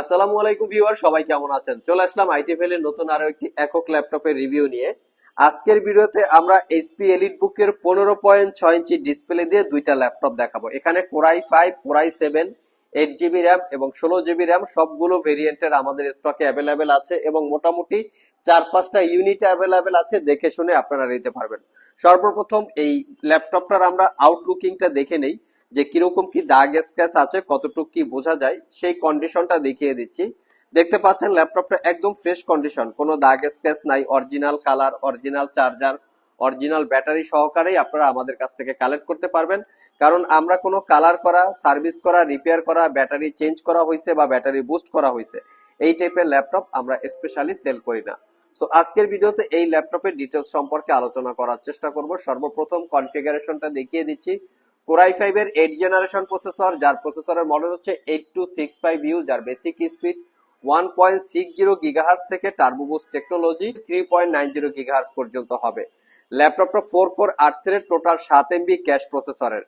আসসালামু আলাইকুম ভিউয়ার, সবাই কেমন আছেন? চলে আসলাম আইটি ভ্যালির নতুন আরও একটি একক ল্যাপটপের রিভিউ নিয়ে। আজকের ভিডিওতে আমরা এইচপি এলিট বুকের পনেরো পয়েন্ট ছয় ইঞ্চি ডিসপ্লে দিয়ে দুইটা ল্যাপটপ দেখাবো। এখানে core i five core i seven eight GB RAM এবং ষোলো জিবি র্যাম সবগুলো ভেরিয়েন্টের আমাদের স্টকে অ্যাভেলেবেল আছে এবং মোটামুটি চার পাঁচটা ইউনিট অ্যাভেলেবেল আছে, দেখে শুনে আপনারা নিতে পারবেন। সর্বপ্রথম এই ল্যাপটপটার আমরা আউটলুকিংটা দেখে নেই। যে কীরকম কি দাগ স্ক্র্যাচ আছে, কতটুকু কি বোঝা যায়, সেই কন্ডিশনটা দেখিয়ে দিচ্ছি। দেখতে পাচ্ছেন, ল্যাপটপটা একদম ফ্রেশ কন্ডিশন কোনো দাগ স্ক্র্যাচ নাই original colour original charger original battery সহকারেই আপনারা আমাদের কাছ থেকে কালেক্ট করতে পারবেন। কারণ আমরা কোনো কালার করা সার্ভিস করা রিপেয়ার করা ব্যাটারি চেঞ্জ করা হয়েছে বা ব্যাটারি বুস্ট করা হয়েছে এই টাইপের ল্যাপটপ আমরা স্পেশালি সেল করি না। সো আজকের ভিডিওতে এই ল্যাপটপের ডিটেলস সম্পর্কে আলোচনা করার চেষ্টা করব। সর্বপ্রথম কনফিগারেশনটা দেখিয়ে দিচ্ছি। কোরাই ফাইভ এর এইট জেনারেশন প্রসেসর যার প্রসেসরের মডেল হচ্ছে eight two six five U যার basic speed one point six zero gigahertz থেকে turbo boost technology three point nine zero gigahertz পর্যন্ত হবে। ল্যাপটপটা ফোর কোর আট থ্রেড টোটাল সাত এমবি ক্যাশ প্রসেসরের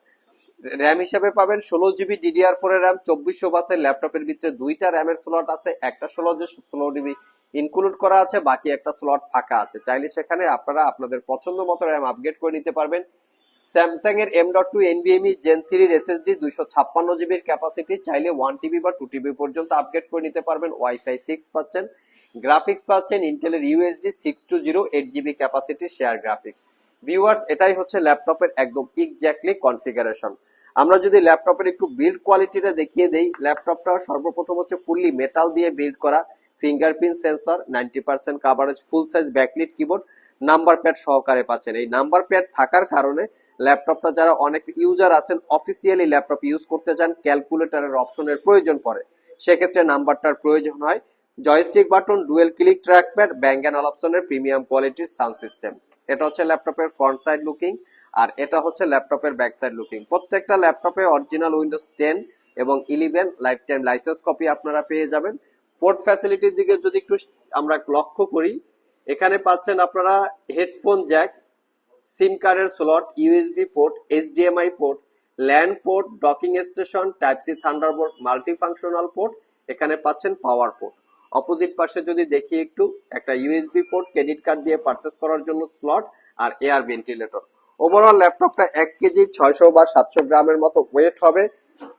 র্যাম হিসেবে পাবেন ষোলো জিবি ডিডিআর ফোর র্যাম চব্বিশশো বাসের ল্যাপটপের ভিতরে দুইটা র্যামের স্লট আছে, একটা ষোলো যে ষোলো জিবি ইনক্লুড করা আছে, বাকি একটা স্লট ফাঁকা আছে। চাইলে সেখানে আপনারা আপনাদের পছন্দ মতো র্যাম আপগ্রেড করে নিতে পারবেন। স্যামসাং এর এম ডট টু এনবিএমই জেন থ্রির এসএসডি দুইশো ছাপ্পান্ন জিবির ক্যাপাসিটি চাইলে ওয়ান টিবি বা টু টিবি পর্যন্ত আপগ্রেড করে নিতে পারবেন। ওয়াইফাই সিক্স পাচ্ছেন। গ্রাফিক্স পাচ্ছেন ইন্টেলের UHD six two zero eight GB capacity share graphics viewers এটাই হচ্ছে ল্যাপটপের একদম এক্স্যাক্টলি কনফিগারেশন আমরা যদি ল্যাপটপের একটু বিল্ড কোয়ালিটিটা দেখিয়ে দেই ল্যাপটপটা সর্বপ্রথম হচ্ছে ফুললি মেটাল দিয়ে বিল্ড করা। Fingerprint sensor ninety percent coverage full size backlit keyboard number pad সহকারে পাচ্ছেন। এই নাম্বার প্যাড থাকার কারণে ল্যাপটপটা যারা অনেক ইউজার আছেন অফিসিয়ালি ল্যাপটপ ইউজ করতে চান ক্যালকুলেটরের অপশনের প্রয়োজন পড়ে। সেক্ষেত্রে নাম্বারটার প্রয়োজন হয় joystick button dual click trackpad Bang and অপশনের প্রিমিয়াম কোয়ালিটির সাউন্ড সিস্টেম এটা হচ্ছে ল্যাপটপের ফ্রন্ট সাইড লুকিং আর এটা হচ্ছে ল্যাপটপের ব্যাক সাইড লুকিং প্রত্যেকটা ল্যাপটপে অরিজিনাল উইন্ডোজ টেন এবং eleven life time licence copy আপনারা পেয়ে যাবেন। পোর্ট ফ্যাসিলিটির দিকে যদি একটু আমরা লক্ষ্য করি, এখানে পাচ্ছেন আপনারা হেডফোন জ্যাক সিম কার্ডের slot USB port HDMI port LAN port docking station type C Thunderbolt multi functional port এখানে পাচ্ছেন পাওয়ার পোর্ট অপোজিট পাশে যদি দেখি একটু, একটা ইউএসবি পোর্ট ক্রেডিট কার্ড দিয়ে পারচেস করার জন্য স্লট আর এয়ার ভেন্টিলেটর ওভারঅল ল্যাপটপটা এক কেজি ছয়শো বা সাতশো গ্রামের মতো ওয়েট হবে।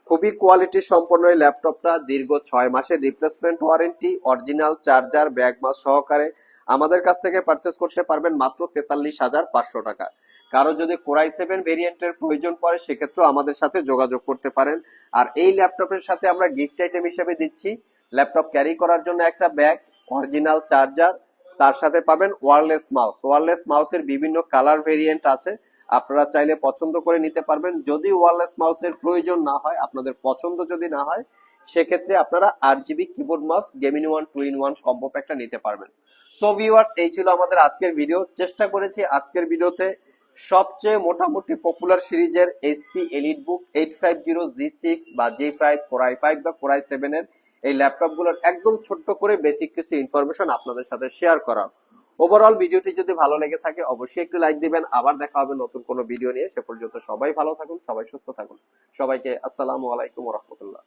খুবই কোয়ালিটি সম্পন্ন এই ল্যাপটপটা দীর্ঘ ছয় মাসের replacement warranty original charger bag মাস সহকারে। আমাদের কাছ থেকে পারচেস করতে পারবেন মাত্র তেতাল্লিশ হাজার পাঁচশো টাকা। কারও যদি কোরাই সেভেন ভেরিয়েন্টের প্রয়োজন পড়ে, সেক্ষেত্রেও আমাদের সাথে যোগাযোগ করতে পারেন। আর এই ল্যাপটপের সাথে আমরা গিফট আইটেম হিসেবে দিচ্ছি। ল্যাপটপ ক্যারি করার জন্য একটা ব্যাগ অরিজিনাল চার্জার তার সাথে পাবেন ওয়ারলেস মাউস ওয়ারলেস মাউসের বিভিন্ন কালার ভেরিয়েন্ট আছে। আপনারা চাইলে পছন্দ করে নিতে পারবেন। যদি ওয়ারলেস মাউসের প্রয়োজন না হয়, আপনাদের পছন্দ যদি না হয়, সেক্ষেত্রে আপনারা আট GB keyboard mouse gaming one two in one combo প্যাকটা নিতে পারবেন। সো ভিউয়ার্স এই ছিল আমাদের আজকের ভিডিও চেষ্টা করেছি আজকের ভিডিওতে সবচেয়ে মোটামুটি পপুলার সিরিজের HP EliteBook eight five zero G six বা G five core i five বা কোরাই সেভেন এর এই ল্যাপটপগুলোর একদম ছোট্ট করে বেসিক কিছু ইনফরমেশন আপনাদের সাথে শেয়ার করা ওভারঅল ভিডিওটি যদি ভালো লেগে থাকে, অবশ্যই একটু লাইক দিবেন। আবার দেখা হবে নতুন কোনো ভিডিও নিয়ে। সে পর্যন্ত সবাই ভালো থাকুন, সবাই সুস্থ থাকুন। সবাইকে আসসালামু আলাইকুম রহমতুল্লাহ।